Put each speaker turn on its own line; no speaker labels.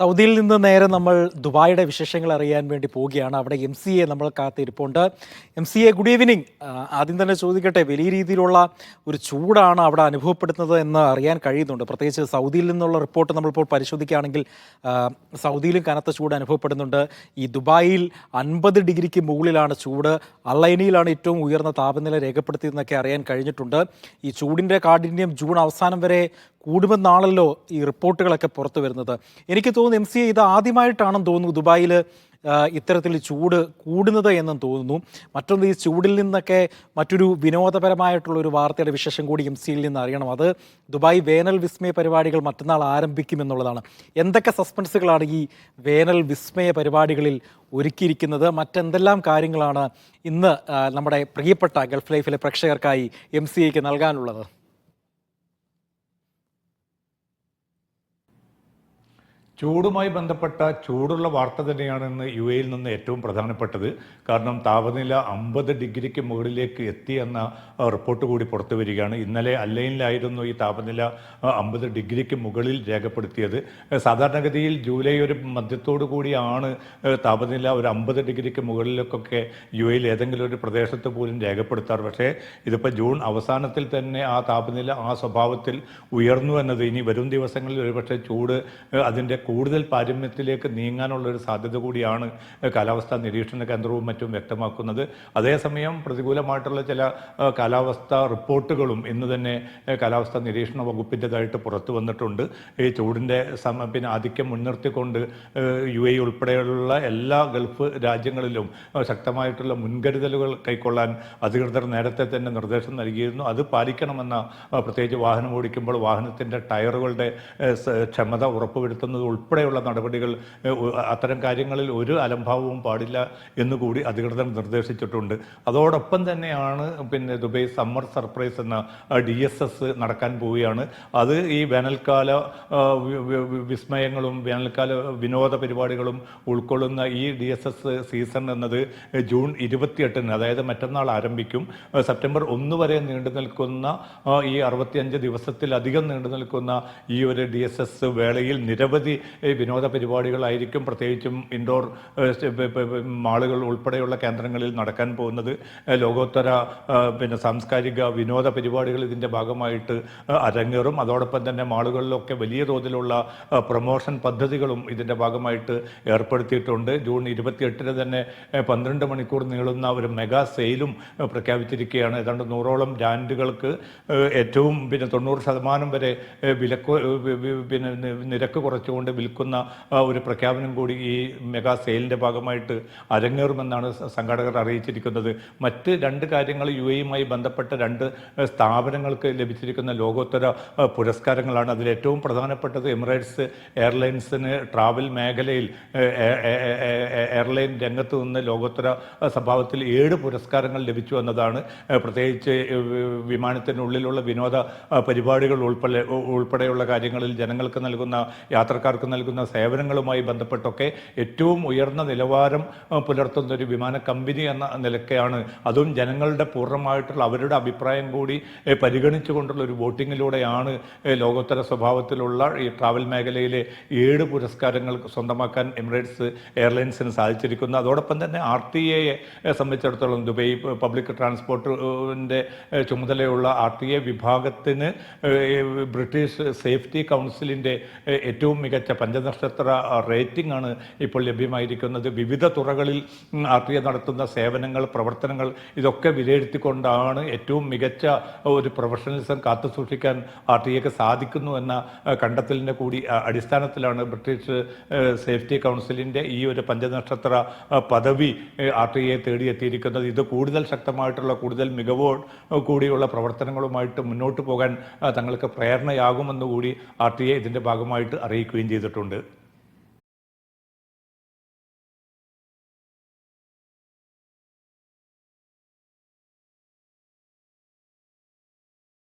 സൗദിയിൽ നിന്ന് നേരെ നമ്മൾ ദുബായിയുടെ വിശേഷങ്ങൾ അറിയാൻ വേണ്ടി പോവുകയാണ്. അവിടെ എം സി എ നമ്മൾ കാത്തിരിപ്പുണ്ട്. M C A good evening ആദ്യം തന്നെ ചോദിക്കട്ടെ വലിയ രീതിയിലുള്ള ഒരു ചൂടാണ് അവിടെ അനുഭവപ്പെടുന്നത് എന്ന് അറിയാൻ കഴിയുന്നുണ്ട്. പ്രത്യേകിച്ച് സൗദിയിൽ നിന്നുള്ള റിപ്പോർട്ട് നമ്മളിപ്പോൾ പരിശോധിക്കുകയാണെങ്കിൽ സൗദിയിലും കനത്ത ചൂട് അനുഭവപ്പെടുന്നുണ്ട്. ഈ ദുബായിൽ അൻപത് ഡിഗ്രിക്ക് മുകളിലാണ് ചൂട്. അള്ളൈനിയിലാണ് ഏറ്റവും ഉയർന്ന താപനില രേഖപ്പെടുത്തിയതെന്നൊക്കെ അറിയാൻ കഴിഞ്ഞിട്ടുണ്ട്. ഈ ചൂടിന്റെ കാഠിന്യം ജൂൺ അവസാനം വരെ കൂടുമെന്നാണല്ലോ ഈ റിപ്പോർട്ടുകളൊക്കെ പുറത്തു വരുന്നത്. എനിക്ക് തോന്നുന്നു എം സി ഇത് ആദ്യമായിട്ടാണെന്ന് തോന്നുന്നു ദുബായിൽ ഇത്തരത്തിൽ ചൂട് കൂടുന്നത് എന്നും തോന്നുന്നു. മറ്റൊന്ന് ഈ ചൂടിൽ നിന്നൊക്കെ മറ്റൊരു വിനോദപരമായിട്ടുള്ള ഒരു വാർത്തയുടെ വിശേഷം കൂടി എം സിയിൽ നിന്ന് അറിയണം. അത് ദുബായ് വേനൽ വിസ്മയ പരിപാടികൾ മറ്റന്നാൾ ആരംഭിക്കുമെന്നുള്ളതാണ് എന്തൊക്കെ സസ്പെൻസുകളാണ് ഈ വേനൽ വിസ്മയ പരിപാടികളിൽ ഒരുക്കിയിരിക്കുന്നത്? മറ്റെന്തെല്ലാം കാര്യങ്ങളാണ് ഇന്ന് നമ്മുടെ പ്രിയപ്പെട്ട ഗൾഫ് ലൈഫിലെ പ്രേക്ഷകർക്കായി എം സി നൽകാനുള്ളത്?
ചൂടുമായി ബന്ധപ്പെട്ട ചൂടുള്ള വാർത്ത തന്നെയാണ് ഇന്ന് യു എയിൽ നിന്ന് ഏറ്റവും പ്രധാനപ്പെട്ടത്. കാരണം താപനില അമ്പത് ഡിഗ്രിക്ക് മുകളിലേക്ക് എത്തി എന്ന റിപ്പോർട്ട് കൂടി പുറത്തു വരികയാണ്. ഇന്നലെ അല്ലൈനിലായിരുന്നു ഈ താപനില അമ്പത് ഡിഗ്രിക്ക് മുകളിൽ രേഖപ്പെടുത്തിയത്. സാധാരണഗതിയിൽ ജൂലൈ ഒരു മധ്യത്തോടു കൂടിയാണ് താപനില ഒരു അമ്പത് ഡിഗ്രിക്ക് മുകളിലേക്കൊക്കെ യു എയിൽ ഏതെങ്കിലും ഒരു പ്രദേശത്ത് പോലും രേഖപ്പെടുത്താറ്. പക്ഷേ ഇതിപ്പോൾ ജൂൺ അവസാനത്തിൽ തന്നെ ആ താപനില ആ സ്വഭാവത്തിൽ ഉയർന്നു എന്നത് ഇനി വരും ദിവസങ്ങളിൽ ഒരുപക്ഷെ ചൂട് അതിന്റെ കൂടുതൽ പാരമ്യത്തിലേക്ക് നീങ്ങാനുള്ള ഒരു സാധ്യത കൂടിയാണ് കാലാവസ്ഥാ നിരീക്ഷണ കേന്ദ്രവും മറ്റും വ്യക്തമാക്കുന്നത്. അതേസമയം പ്രതികൂലമായിട്ടുള്ള ചില കാലാവസ്ഥാ റിപ്പോർട്ടുകളും ഇന്ന് തന്നെ കാലാവസ്ഥാ നിരീക്ഷണ വകുപ്പിന്റെതായിട്ട് പുറത്തു വന്നിട്ടുണ്ട്. ഈ ചൂടിന്റെ സമ പിന്നെ ആധിക്യം മുൻനിർത്തിക്കൊണ്ട് യു എ ഉൾപ്പെടെയുള്ള എല്ലാ ഗൾഫ് രാജ്യങ്ങളിലും ശക്തമായിട്ടുള്ള മുൻകരുതലുകൾ കൈക്കൊള്ളാൻ അധികൃതർ നേരത്തെ തന്നെ നിർദ്ദേശം നൽകിയിരുന്നു. അത് പാലിക്കണമെന്ന പ്രത്യേകിച്ച് വാഹനം ഓടിക്കുമ്പോൾ വാഹനത്തിന്റെ ടയറുകളുടെ ക്ഷമത ഉറപ്പുവരുത്തുന്നത് ഉൾപ്പെടെയുള്ള നടപടികൾ അത്തരം കാര്യങ്ങളിൽ ഒരു അലംഭാവവും പാടില്ല എന്നുകൂടി അധികൃതർ നിർദ്ദേശിച്ചിട്ടുണ്ട്. അതോടൊപ്പം തന്നെയാണ് പിന്നെ ദുബൈ സമ്മർ സർപ്രൈസ് എന്ന ഡി എസ് എസ് നടക്കാൻ പോവുകയാണ്. അത് ഈ വേനൽക്കാല വിസ്മയങ്ങളും വേനൽക്കാല വിനോദ പരിപാടികളും ഉൾക്കൊള്ളുന്ന ഈ ഡി എസ് എസ് സീസൺ എന്നത് ജൂൺ ഇരുപത്തിയെട്ടിന് അതായത് മറ്റന്നാൾ ആരംഭിക്കും. സെപ്റ്റംബർ ഒന്ന് വരെ നീണ്ടു നിൽക്കുന്ന ഈ അറുപത്തിയഞ്ച് ദിവസത്തിലധികം നീണ്ടു നിൽക്കുന്ന ഈ ഒരു ഡി എസ് എസ് വേളയിൽ നിരവധി വിനോദ പരിപാടികളായിരിക്കും പ്രത്യേകിച്ചും ഇൻഡോർ മാളുകൾ ഉൾപ്പെടെയുള്ള കേന്ദ്രങ്ങളിൽ നടക്കാൻ പോകുന്നത്. ലോകോത്തര പിന്നെ സാംസ്കാരിക വിനോദ പരിപാടികൾ ഇതിന്റെ ഭാഗമായിട്ട് അരങ്ങേറും. അതോടൊപ്പം തന്നെ മാളുകളിലൊക്കെ വലിയ തോതിലുള്ള പ്രൊമോഷൻ പദ്ധതികളും ഇതിന്റെ ഭാഗമായിട്ട് ഏർപ്പെടുത്തിയിട്ടുണ്ട്. ജൂൺ ഇരുപത്തിയെട്ടിന് തന്നെ പന്ത്രണ്ട് മണിക്കൂർ നീളുന്ന ഒരു മെഗാ സെയിലും പ്രഖ്യാപിച്ചിരിക്കുകയാണ്. ഏതാണ്ട് നൂറോളം ബ്രാൻഡുകൾക്ക് ഏറ്റവും പിന്നെ തൊണ്ണൂറ് ശതമാനം വരെ വില വിലക്ക് പിന്നെ നിരക്ക് കുറച്ചുകൊണ്ട് വിൽക്കുന്ന ഒരു പ്രഖ്യാപനം കൂടി ഈ മെഗാ സെയിലിന്റെ ഭാഗമായിട്ട് അരങ്ങേറുമെന്നാണ് സംഘാടകർ അറിയിച്ചിരിക്കുന്നത്. മറ്റ് രണ്ട് കാര്യങ്ങൾ യു എയുമായി ബന്ധപ്പെട്ട രണ്ട് സ്ഥാപനങ്ങൾക്ക് ലഭിച്ചിരിക്കുന്ന ലോകോത്തര പുരസ്കാരങ്ങളാണ്. അതിൽ ഏറ്റവും പ്രധാനപ്പെട്ടത് എമിറേറ്റ്സ് എയർലൈൻസിന് ട്രാവൽ മേഖലയിൽ എയർലൈൻ രംഗത്ത് നിന്ന് ലോകോത്തര സ്വഭാവത്തിൽ ഏഴ് പുരസ്കാരങ്ങൾ ലഭിച്ചു എന്നതാണ്. പ്രത്യേകിച്ച് വിമാനത്തിനുള്ളിലുള്ള വിനോദ പരിപാടികൾ ഉൾപ്പെടെ ഉൾപ്പെടെയുള്ള കാര്യങ്ങളിൽ ജനങ്ങൾക്ക് നൽകുന്ന യാത്രക്കാർക്ക് നൽകുന്ന സേവനങ്ങളുമായി ബന്ധപ്പെട്ടൊക്കെ ഏറ്റവും ഉയർന്ന നിലവാരം പുലർത്തുന്ന ഒരു വിമാന കമ്പനി എന്ന നിലയ്ക്കാണ് അതും ജനങ്ങളുടെ പൂർണമായിട്ടുള്ള അവരുടെ അഭിപ്രായം കൂടി പരിഗണിച്ചുകൊണ്ടുള്ള ഒരു വോട്ടിങ്ങിലൂടെയാണ് ലോകോത്തര സ്വഭാവത്തിലുള്ള ഈ ട്രാവൽ മേഖലയിലെ ഏഴ് പുരസ്കാരങ്ങൾ സ്വന്തമാക്കാൻ എമിറേറ്റ്സ് എയർലൈൻസിന് സാധിച്ചിരിക്കുന്നു. അതോടൊപ്പം തന്നെ ആർ ടി എയെ സംബന്ധിച്ചിടത്തോളം ദുബൈ പബ്ലിക് ട്രാൻസ്പോർട്ടിന്റെ ചുമതലയുള്ള ആർ ടി എ വിഭാഗത്തിന് ബ്രിട്ടീഷ് സേഫ്റ്റി കൗൺസിലിന്റെ ഏറ്റവും മികച്ച പഞ്ചനക്ഷത്ര റേറ്റിംഗ് ആണ് ഇപ്പോൾ ലഭ്യമായിരിക്കുന്നത്. വിവിധ തുറകളിൽ ആർ നടത്തുന്ന സേവനങ്ങൾ പ്രവർത്തനങ്ങൾ ഇതൊക്കെ വിലയിരുത്തിക്കൊണ്ടാണ് ഏറ്റവും മികച്ച ഒരു പ്രൊഫഷണലിസം കാത്തു സൂക്ഷിക്കാൻ ആർ ടി എക്ക് സാധിക്കുന്നു എന്ന കണ്ടെത്തലിന്റെ കൂടി അടിസ്ഥാനത്തിലാണ് ബ്രിട്ടീഷ് സേഫ്റ്റി കൗൺസിലിന്റെ ഈ ഒരു പഞ്ചനക്ഷത്ര പദവി ആർ ടി എ തേടിയെത്തിയിരിക്കുന്നത്. ഇത് കൂടുതൽ ശക്തമായിട്ടുള്ള കൂടുതൽ മികവോ കൂടിയുള്ള പ്രവർത്തനങ്ങളുമായിട്ട് മുന്നോട്ട് പോകാൻ തങ്ങൾക്ക് പ്രേരണയാകുമെന്ന് കൂടി ആർ ടി എ ഇതിന്റെ ഭാഗമായിട്ട് അറിയിക്കുകയും ചെയ്തിട്ടുണ്ട്.